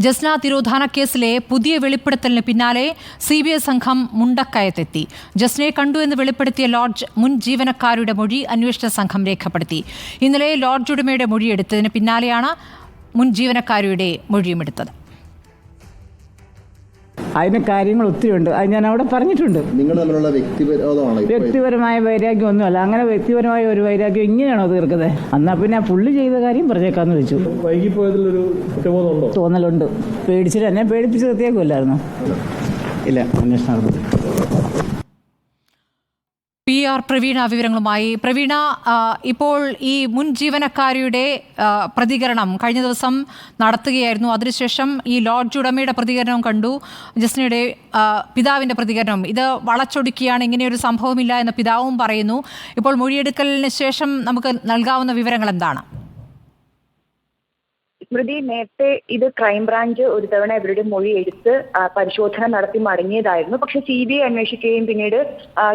ജസ്ന തിരോധാന കേസിലെ പുതിയ വെളിപ്പെടുത്തലിന് പിന്നാലെ സി ബി ഐ സംഘം മുണ്ടക്കയത്തെത്തി. ജസ്നയെ കണ്ടു എന്ന് വെളിപ്പെടുത്തിയ ലോഡ്ജ് മുൻ ജീവനക്കാരുടെ മൊഴി അന്വേഷണ സംഘം രേഖപ്പെടുത്തി. ഇന്നലെ ലോഡ്ജ് ഉടമയുടെ മൊഴിയെടുത്തതിന് പിന്നാലെയാണ് മുൻ ജീവനക്കാരുടെ മൊഴിയും എടുത്തത് അതിന് കാര്യങ്ങൾ ഒത്തിരി ഉണ്ട്. അത് ഞാൻ അവിടെ പറഞ്ഞിട്ടുണ്ട്. നിങ്ങൾ തമ്മിലുള്ള വ്യക്തിപരമായ വൈരാഗ്യം ഒന്നുമല്ല അങ്ങനെ വ്യക്തിപരമായ ഒരു വൈരാഗ്യം ഇങ്ങനെയാണോ തീർക്കുന്നത്? എന്നാ പിന്നെ ആ പുള്ളി ചെയ്ത കാര്യം പറഞ്ഞേക്കാന്ന് വെച്ചു. വൈകിപ്പോയതിലൊരു തോന്നലുണ്ട്. പേടിച്ചിട്ട് എന്നെ പേടിപ്പിച്ച് നിർത്തിയേക്കുമല്ലായിരുന്നു ഇല്ല. അന്വേഷണം പി ആർ പ്രവീണ വിവരങ്ങളുമായി. പ്രവീണ ഇപ്പോൾ ഈ മുൻ ജീവനക്കാരിയുടെ പ്രതികരണം കഴിഞ്ഞ ദിവസം നടത്തുകയായിരുന്നു. അതിനുശേഷം ഈ ലോഡ്ജ് ഉടമയുടെ പ്രതികരണം കണ്ടു. ജസ്നയുടെ പിതാവിന്റെ പ്രതികരണം. ഇത് വളച്ചൊടുക്കിയാണ് ഇങ്ങനെയൊരു സംഭവമില്ല എന്ന് പിതാവും പറയുന്നു. ഇപ്പോൾ മൊഴിയെടുക്കലിന് ശേഷം നമുക്ക് നൽകാവുന്ന വിവരങ്ങൾ എന്താണ്? സ്മൃതി നേരത്തെ ഇത് ക്രൈംബ്രാഞ്ച് ഒരു തവണ ഇവരുടെ മൊഴി എടുത്ത് പരിശോധന നടത്തി മടങ്ങിയതായിരുന്നു. പക്ഷെ സി ബി ഐ അന്വേഷിക്കുകയും പിന്നീട്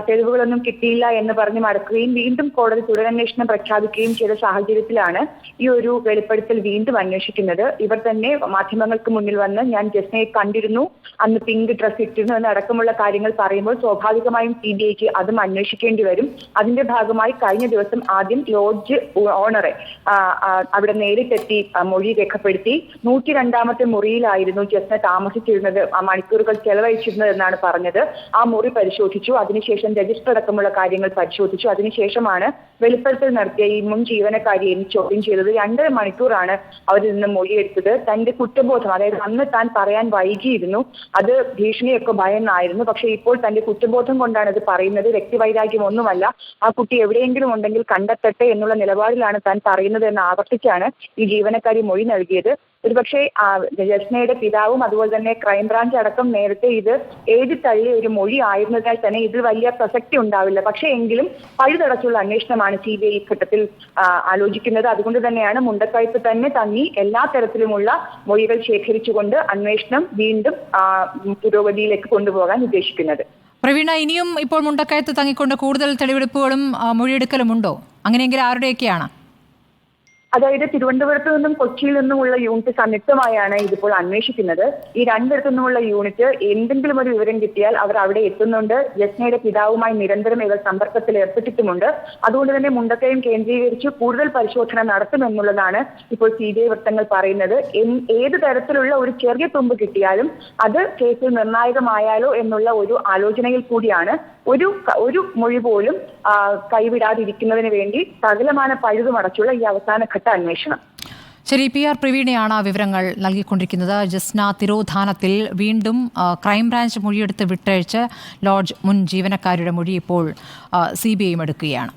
തെളിവുകളൊന്നും കിട്ടിയില്ല എന്ന് പറഞ്ഞ് മടക്കുകയും വീണ്ടും കോടതി തുടരന്വേഷണം പ്രഖ്യാപിക്കുകയും ചെയ്ത സാഹചര്യത്തിലാണ് ഈ ഒരു വെളിപ്പെടുത്തൽ വീണ്ടും അന്വേഷിക്കുന്നത്. ഇവർ തന്നെ മാധ്യമങ്ങൾക്ക് മുന്നിൽ വന്ന് ഞാൻ ജസ്നയെ കണ്ടിരുന്നു അന്ന് പിങ്ക് ഡ്രസ് ഇട്ടിരുന്നു എന്നടക്കമുള്ള കാര്യങ്ങൾ പറയുമ്പോൾ സ്വാഭാവികമായും സി ബി ഐക്ക് അതും അന്വേഷിക്കേണ്ടി വരും. അതിന്റെ ഭാഗമായി കഴിഞ്ഞ ദിവസം ആദ്യം ലോഡ്ജ് ഓണറെ അവിടെ നേരിട്ടെത്തി മൊഴി രേഖപ്പെടുത്തി നൂറ്റി രണ്ടാമത്തെ മുറിയിലായിരുന്നു ജസ്ന താമസിച്ചിരുന്നത്. ആ മണിക്കൂറുകൾ ചെലവഴിച്ചിരുന്നത് എന്നാണ് പറഞ്ഞത്. ആ മുറി പരിശോധിച്ചു. അതിനുശേഷം രജിസ്റ്റർ അടക്കമുള്ള കാര്യങ്ങൾ പരിശോധിച്ചു. അതിനുശേഷമാണ് വെളിപ്പെടുത്തൽ നടത്തിയ ഈ മുൻ ജീവനക്കാരിയെ ചോദ്യം ചെയ്തത്. രണ്ടര മണിക്കൂറാണ് അവരിൽ നിന്ന് മൊഴിയെടുത്തത്. തന്റെ കുറ്റബോധം അതായത് അന്ന് താൻ പറയാൻ വൈകിയിരുന്നു. അത് ഭീഷണിയൊക്കെ ഭയന്നായിരുന്നു. പക്ഷേ ഇപ്പോൾ തന്റെ കുറ്റബോധം കൊണ്ടാണ് അത് പറയുന്നത്. വ്യക്തിവൈരാഗ്യം ഒന്നുമല്ല. ആ കുട്ടി എവിടെയെങ്കിലും ഉണ്ടെങ്കിൽ കണ്ടെത്തട്ടെ എന്നുള്ള നിലപാടിലാണ് താൻ പറയുന്നത് എന്ന് ആവർത്തിച്ചാണ് ഈ ജീവനക്കാരി മൊഴി നൽകിയത്. ഒരുപക്ഷെ ആ, ജസ്നയുടെ പിതാവും അതുപോലെ തന്നെ ക്രൈംബ്രാഞ്ച് അടക്കം നേരത്തെ ഇത് എഴുതി തള്ളിയ ഒരു മൊഴി ആയിരുന്നതിനാൽ തന്നെ ഇതിൽ വലിയ പ്രസക്തി ഉണ്ടാവില്ല. പക്ഷേ എങ്കിലും പഴുതടച്ചുള്ള അന്വേഷണമാണ് സി ബി ഐ ഘട്ടത്തിൽ ആലോചിക്കുന്നത്. അതുകൊണ്ട് തന്നെയാണ് മുണ്ടക്കയത്ത് തന്നെ തങ്ങി എല്ലാ തരത്തിലുമുള്ള മൊഴികൾ ശേഖരിച്ചുകൊണ്ട് അന്വേഷണം വീണ്ടും പുരോഗതിയിലേക്ക് കൊണ്ടുപോകാൻ ഉദ്ദേശിക്കുന്നത്. പ്രവീണ ഇനിയും ഇപ്പോൾ മുണ്ടക്കയത്ത് തങ്ങിക്കൊണ്ട് കൂടുതൽ തെളിവെടുപ്പുകളും മൊഴിയെടുക്കലും ഉണ്ടോ അങ്ങനെയെങ്കിൽ ആരുടെയൊക്കെയാണ്? അതായത് തിരുവനന്തപുരത്ത് നിന്നും കൊച്ചിയിൽ നിന്നുമുള്ള യൂണിറ്റ് സംയുക്തമായാണ് ഇതിപ്പോൾ അന്വേഷിക്കുന്നത്. ഈ രണ്ടിടത്തു നിന്നുമുള്ള യൂണിറ്റ് എന്തെങ്കിലും ഒരു വിവരം കിട്ടിയാൽ അവർ അവിടെ എത്തുന്നുണ്ട്. ജസ്നയുടെ പിതാവുമായി നിരന്തരം ഇവർ സമ്പർക്കത്തിൽ ഏർപ്പെട്ടിട്ടുമുണ്ട്. അതുകൊണ്ട് തന്നെ മുണ്ടക്കയം കേന്ദ്രീകരിച്ച് കൂടുതൽ പരിശോധന നടത്തുമെന്നുള്ളതാണ് ഇപ്പോൾ സി ബി ഐ വൃത്തങ്ങൾ പറയുന്നത്. ഏത് തരത്തിലുള്ള ഒരു ചെറിയ തുമ്പ് കിട്ടിയാലും അത് കേസിൽ നിർണായകമായാലോ എന്നുള്ള ഒരു ആലോചനയിൽ കൂടിയാണ്. ഒരു ഒരു മൊഴി പോലും കൈവിടാതിരിക്കുന്നതിന് വേണ്ടി സകലമാന പഴുതുമടച്ചുള്ള ഈ അവസാന ഘട്ട അന്വേഷണം. ശരി പി ആർ പ്രവീണയാണ് ആ വിവരങ്ങൾ നൽകിക്കൊണ്ടിരിക്കുന്നത്. ജസ്ന തിരോധാനത്തിൽ വീണ്ടും ക്രൈംബ്രാഞ്ച് മൊഴിയെടുത്ത് വിട്ടയച്ച് ലോഡ്ജ് മുൻ ജീവനക്കാരുടെ മൊഴി ഇപ്പോൾ സി ബി ഐയും എടുക്കുകയാണ്.